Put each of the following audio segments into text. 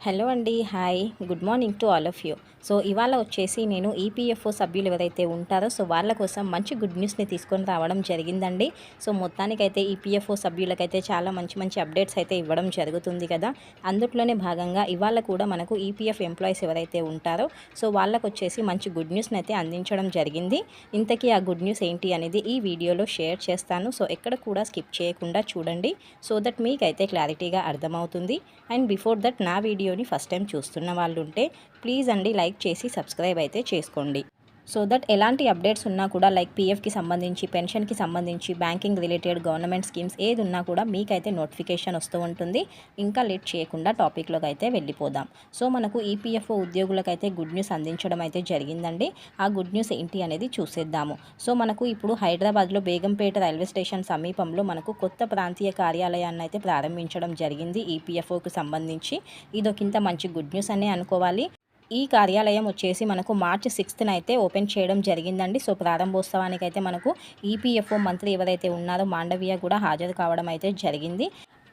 Hello అండి hi good morning to all of you so ఇవాళ వచ్చేసి నేను ఈపీఎఫ్ఓ సభ్యులు ఎవరైతే ఉంటారో సో వాళ్ళ కోసం మంచి గుడ్ న్యూస్ని తీసుకొని రావడం జరిగిందండి. సో మొత్తానికైతే ఈపీఎఫ్ఓ సభ్యులకైతే చాలా మంచి మంచి అప్డేట్స్ అయితే ఇవ్వడం జరుగుతుంది కదా. అందులోనే భాగంగా ఇవాళ కూడా మనకు ఈపీఎఫ్ ఎంప్లాయీస్ ఎవరైతే ఉంటారో సో వాళ్ళకు వచ్చేసి మంచి గుడ్ న్యూస్ని అయితే అందించడం జరిగింది. ఇంతకీ ఆ గుడ్ న్యూస్ ఏంటి అనేది ఈ వీడియోలో షేర్ చేస్తాను. సో ఎక్కడ కూడా స్కిప్ చేయకుండా చూడండి. సో దట్ మీకైతే క్లారిటీగా అర్థమవుతుంది. అండ్ బిఫోర్ దట్ నా వీడియోని ఫస్ట్ టైం చూస్తున్న వాళ్ళు ఉంటే ప్లీజ్ అండి లైక్ చేసి సబ్స్క్రైబ్ అయితే చేసుకోండి. సో దట్ ఎలాంటి అప్డేట్స్ ఉన్నా కూడా లైక్ పీఎఫ్కి సంబంధించి పెన్షన్కి సంబంధించి బ్యాంకింగ్ రిలేటెడ్ గవర్నమెంట్ స్కీమ్స్ ఏది ఉన్నా కూడా మీకైతే నోటిఫికేషన్ వస్తూ ఉంటుంది. ఇంకా లేట్ చేయకుండా టాపిక్లోకి అయితే వెళ్ళిపోదాం. సో మనకు ఈపీఎఫ్ఓ ఉద్యోగులకైతే గుడ్ న్యూస్ అందించడం అయితే జరిగిందండి. ఆ గుడ్ న్యూస్ ఏంటి అనేది చూసేద్దాము. సో మనకు ఇప్పుడు హైదరాబాద్లో బేగంపేట రైల్వే స్టేషన్ సమీపంలో మనకు కొత్త ప్రాంతీయ కార్యాలయాన్ని అయితే ప్రారంభించడం జరిగింది ఈపీఎఫ్ఓకి సంబంధించి. ఇదొకింత మంచి గుడ్ న్యూస్ అనే అనుకోవాలి. ఈ కార్యాలయం వచ్చేసి మనకు మార్చి సిక్స్త్న అయితే ఓపెన్ చేయడం జరిగిందండి. సో ప్రారంభోత్సవానికి అయితే మనకు ఈపీఎఫ్ఓ మంత్రి ఎవరైతే ఉన్నారో మాండవీయ కూడా హాజరు కావడం అయితే జరిగింది.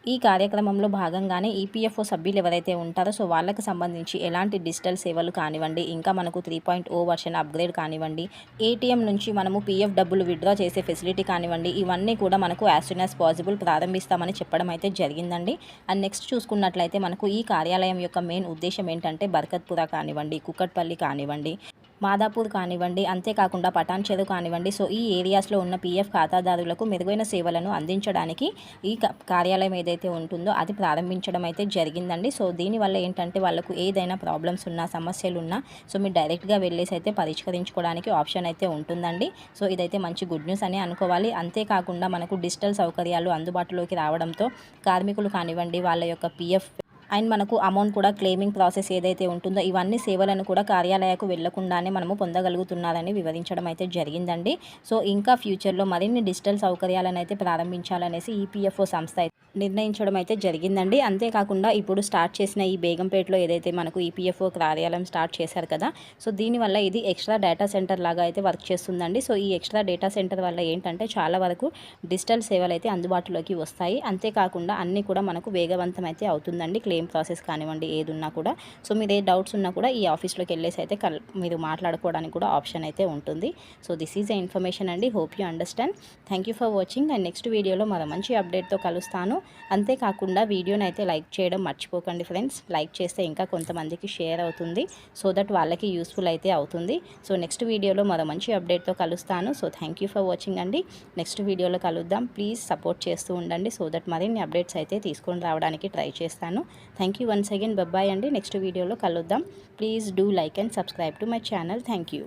ఈ కార్యక్రమంలో భాగంగానే ఈపీఎఫ్ఓ సభ్యులు ఎవరైతే ఉంటారో సో వాళ్ళకి సంబంధించి ఎలాంటి డిజిటల్ సేవలు కానివ్వండి ఇంకా మనకు three point o version upgrade కానివ్వండి ఏటీఎం నుంచి మనము పీఎఫ్ డబ్బులు విత్డ్రా చేసే ఫెసిలిటీ కానివ్వండి ఇవన్నీ కూడా మనకు యాజ్ సూన్ యాజ్ పాసిబుల్ ప్రారంభిస్తామని చెప్పడం అయితే జరిగిందండి. అండ్ నెక్స్ట్ చూసుకున్నట్లయితే మనకు ఈ కార్యాలయం యొక్క మెయిన్ ఉద్దేశం ఏంటంటే బర్కత్పుర కానివ్వండి కుక్కట్పల్లి కానివ్వండి మాదాపూర్ కానివ్వండి అంతేకాకుండా పటాన్ చెరువు కానివ్వండి. సో ఈ ఏరియాస్లో ఉన్న పీఎఫ్ ఖాతాదారులకు మెరుగైన సేవలను అందించడానికి ఈ కార్యాలయం ఏదైతే ఉంటుందో అది ప్రారంభించడం అయితే జరిగిందండి. సో దీనివల్ల ఏంటంటే వాళ్ళకు ఏదైనా ప్రాబ్లమ్స్ ఉన్నా సమస్యలు ఉన్నా సో మీరు డైరెక్ట్గా వెళ్ళేసి అయితే పరిష్కరించుకోవడానికి ఆప్షన్ అయితే ఉంటుందండి. సో ఇదైతే మంచి గుడ్ న్యూస్ అని అనుకోవాలి. అంతేకాకుండా మనకు డిజిటల్ సౌకర్యాలు అందుబాటులోకి రావడంతో కార్మికులు కానివ్వండి వాళ్ళ యొక్క పీఎఫ్ అండ్ మనకు అమౌంట్ కూడా క్లెయిమింగ్ ప్రాసెస్ ఏదైతే ఉంటుందో ఇవన్నీ సేవలను కూడా కార్యాలయకు వెళ్ళకుండానే మనము పొందగలుగుతున్నారని వివరించడం అయితే జరిగిందండి. సో ఇంకా ఫ్యూచర్లో మరిన్ని డిజిటల్ సౌకర్యాలను అయితే ప్రారంభించాలనేసి ఈపీఎఫ్ఓ సంస్థ నిర్ణయించడం అయితే జరిగిందండి. అంతేకాకుండా ఇప్పుడు స్టార్ట్ చేసిన ఈ బేగంపేటలో ఏదైతే మనకు ఈపీఎఫ్ఓ కార్యాలయం స్టార్ట్ చేశారు కదా సో దీనివల్ల ఇది ఎక్స్ట్రా డేటా సెంటర్ లాగా అయితే వర్క్ చేస్తుందండి. సో ఈ ఎక్స్ట్రా డేటా సెంటర్ వల్ల ఏంటంటే చాలా వరకు డిజిటల్ సేవలు అయితే అందుబాటులోకి వస్తాయి. అంతేకాకుండా అన్నీ కూడా మనకు వేగవంతం అయితే అవుతుందండి క్లెయిమ్ ప్రాసెస్ కానివ్వండి ఏది ఉన్నా కూడా. సో మీరు ఏ డౌట్స్ ఉన్నా కూడా ఈ ఆఫీస్లోకి వెళ్ళేసి అయితే మీరు మాట్లాడుకోవడానికి కూడా ఆప్షన్ అయితే ఉంటుంది. So this is a information అండి. Hope you understand. Thank you for watching. And next వీడియోలో మరో మంచి అప్డేట్తో కలుస్తాను. అంతేకాకుండా వీడియోని అయితే లైక్ చేయడం మర్చిపోకండి ఫ్రెండ్స్. లైక్ చేస్తే ఇంకా కొంతమందికి షేర్ అవుతుంది. సో దట్ వాళ్ళకి యూస్ఫుల్ అయితే అవుతుంది. సో నెక్స్ట్ వీడియోలో మరో మంచి అప్డేట్తో కలుస్తాను. So thank you for watching అండి. నెక్స్ట్ వీడియోలో కలుద్దాం. ప్లీజ్ సపోర్ట్ చేస్తూ ఉండండి. సో దట్ మరిన్ని అప్డేట్స్ అయితే తీసుకొని రావడానికి ట్రై చేస్తాను. Thank you once again bye bye అండి. నెక్స్ట్ వీడియోలో కలుద్దాం. Please do like and subscribe to my channel thank you